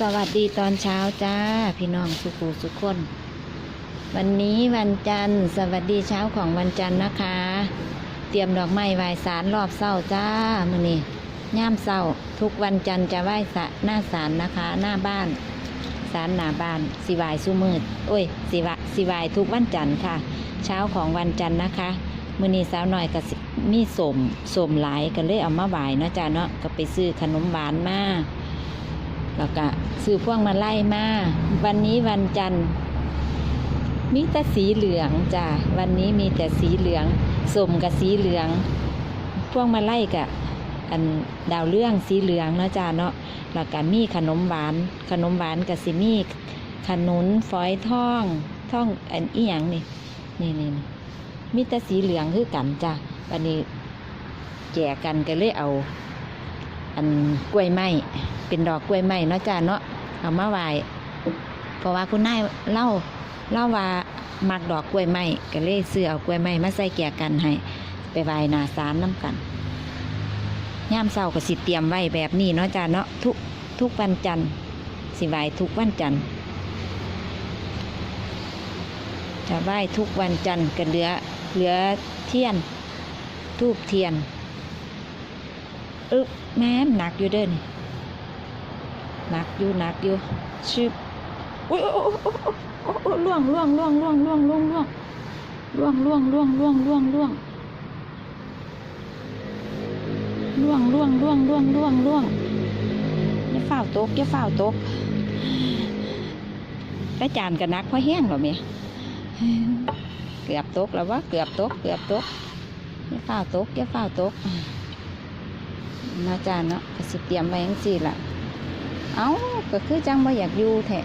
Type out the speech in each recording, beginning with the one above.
สวัสดีตอนเช้าจ้า พี่น้องสุขูสุขคน วันนี้วันจันทร์ สวัสดีเช้าของวันจันทร์นะคะ เตรียมดอกไม้ไหว้สารรอบเศร้าจ้ามือนี้ย่ามเศร้าทุกวันจันทร์จะไหว้สะหน้าศาลนะคะ หน้าบ้านศาลหน้าบ้านสิไหวายสุมืดโอ้ยสิวะสิไหวายทุกวันจันทร์ค่ะ เช้าของวันจันทร์นะคะมือนี้สาวหน่อยก็สิมีสมสมหลายก็เลยเอามาไหวายเนะจ้าเนาะก็ไปซื้อขนมหวานมา แล้วก็ซื้อพวงมาไล่มา วันนี้วันจันทร์ มีแต่สีเหลืองจ้ะ วันนี้มีแต่สีเหลืองสมกับสีเหลือง พวงมาไล่กับอันดาวเรื่องสีเหลืองเนาะจ้าเนาะ แล้วก็มีขนมหวาน ขนมหวานกับสิมีขนุนฝอยทองท่องอันอีหยังนี่นี่ นี่นี่มีแต่สีเหลืองคือกันจ้ะวันนี้แจกกันก็เลยเอา อันกล้วยไม้เป็นดอกกล้วยไม้เนาะจ้าเนาะเอามาไหว้เพราะว่าคุณนายเล่าเล่าว่ามักดอกกล้วยไม้ก็เลยซื้อเอากล้วยไม้มาใส่แก่กันให้ไปไหว้นาสารน้ำกันย่ามเศร้าก็สิเตรียมไว้แบบนี้เนาะจ้าเนาะทุกทุกวันจันทร์สิไหว้ทุกวันจันทร์จะไหว้ทุกวันจันทร์ก็เหลือเหลือเทียนทูบเทียน อึบแม่หนักอยู่เด้นหนักอยู่หนักอยู่ชึบอุ้ยโอ้โอ้โอ้โอ้โอ้โอ้ล่วงล่วงล่วงล่วงล่วงล่วงล่วงล่วงล่วงล่วงล่วงล่วงล่วงล่วงล่วงล่วงล่วงล่วงล่วงอย่าฝ้าวตกอย่าฝ้าวตกแต่จานก็นักเพราะแห้งหรอเมียเกือบตกแล้ววะเกือบตกเกือบตกอย่าฝ้าวตกอย่าฝ้าวตก นาะจ้าเนาะก็สิเตรียมไว้ยังสี่ละเอาก็คือจังบ่อยากอยู่แทะ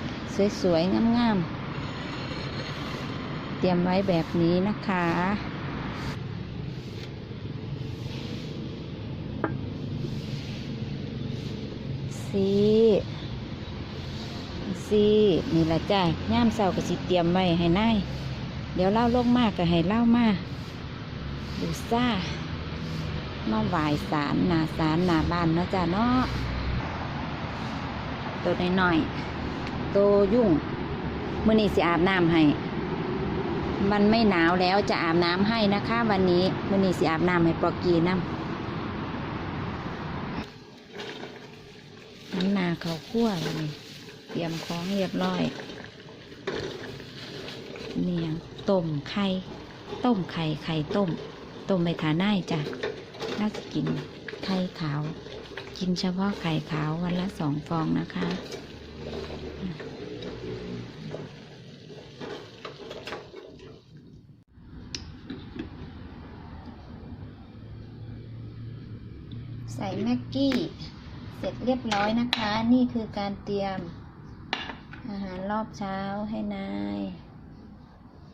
สวยๆงามๆเตรียมไว้แบบนี้นะคะสีสีนี่ละจ้าย่ามเสาก็สิเตรียมไว้ให้นายเดี๋ยวเล่าลงมากก็ให้เล่ามาดูซ่า มาไหว้สารหนาสารหนาบ้านเนาะจ้ะเนาะตัวน้อยๆตัวยุ่งมื่อนี้สิอาบน้ำให้ มันไม่หนาวแล้วจะอาบน้ำให้นะคะ วันนี้มื่อนี้สิอาบน้ำให้ปอกีน้ำน้ำนาเขาวคั่วเลยเตรียมของเรียบร้อยเนี่ยต้มไข่ ต้มไข่ ไข่ต้ม ต้มไปทาน้าจ้ะ น่าจะกินไข่ขาว กินเฉพาะไข่ขาววันละสองฟองนะคะใส่แม็กกี้ เสร็จเรียบร้อยนะคะ นี่คือการเตรียม อาหารรอบเช้าให้นาย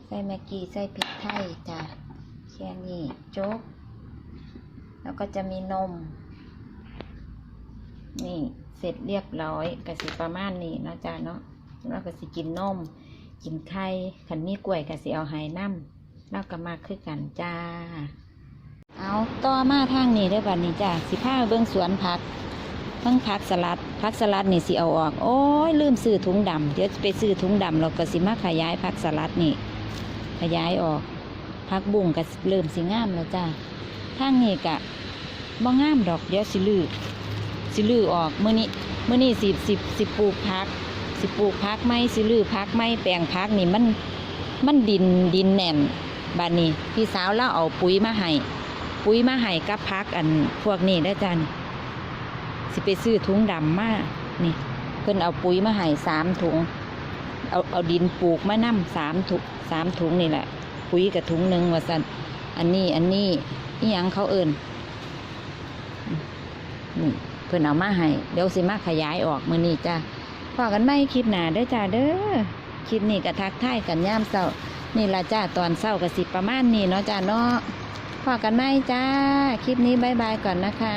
ใส่แม็กกี้ ใส่พริกไทยจ้ะแค่นี้โจ๊ก แล้วก็จะมีนม นี่เสร็จเรียบร้อยกสิประมาณนี้นะจ้าเนาะแล้วก็สิกินนม กินไข่ขันมีกล้วยกสิเอาไห้น้ำแล้วก็มาคือกันจ้า เอาต่อมาทางนี้ได้บัดนี้จ้าสิผ้าเบื้องสวนผักทั้งผักสลัดผักสลัดนี่สิเอาออก โอ้ยลืมซื้อถุงดำเดี๋ยวไปซื้อถุงดำเราก็สิมาขยายผักสลัดนี่ ขยายออกผักบุ้งก็เริ่มสิงามแล้วจ้า ทางนี้กะบ่งามดอกเดี๋ยวสิลือสิลือออกเมื้อนี้มื้อนี้สิสิสิปลูกพัก สิปลูกพักไหมสิลือพักไหมแปลงพักนี่มันมันดินดินแน่นบาดนี้พี่สาวเล่าเอาปุ๋ยมาให้ปุ๋ยมาให้กับพักอันพวกนี้ได้จ้านี่สิไปซื้อถุงดำมานี่ เพิ่นเอาปุ๋ยมาให้สามถุงเอาเอาดินปลูกมานำสามถุงสามถุงนี่แหละปุ๋ยกับถุงหนึ่งว่าสันอันนี้อันนี้ นี่ยังเขาเอินนี่เพิ่นเอามาให้เดี๋ยวสิมาขยายออกมือนี้จ้าพอกันไม่คลิปหนาเด้อจ้าเด้อคลิปนี้กระทักทายกันย่ามเศร้านี่ละจ้าตอนเศร้ากับสิประมาณนี้เนาะจ้าเนาะพอกันไหมจ้า คลิปนี้บายบายก่อนนะคะ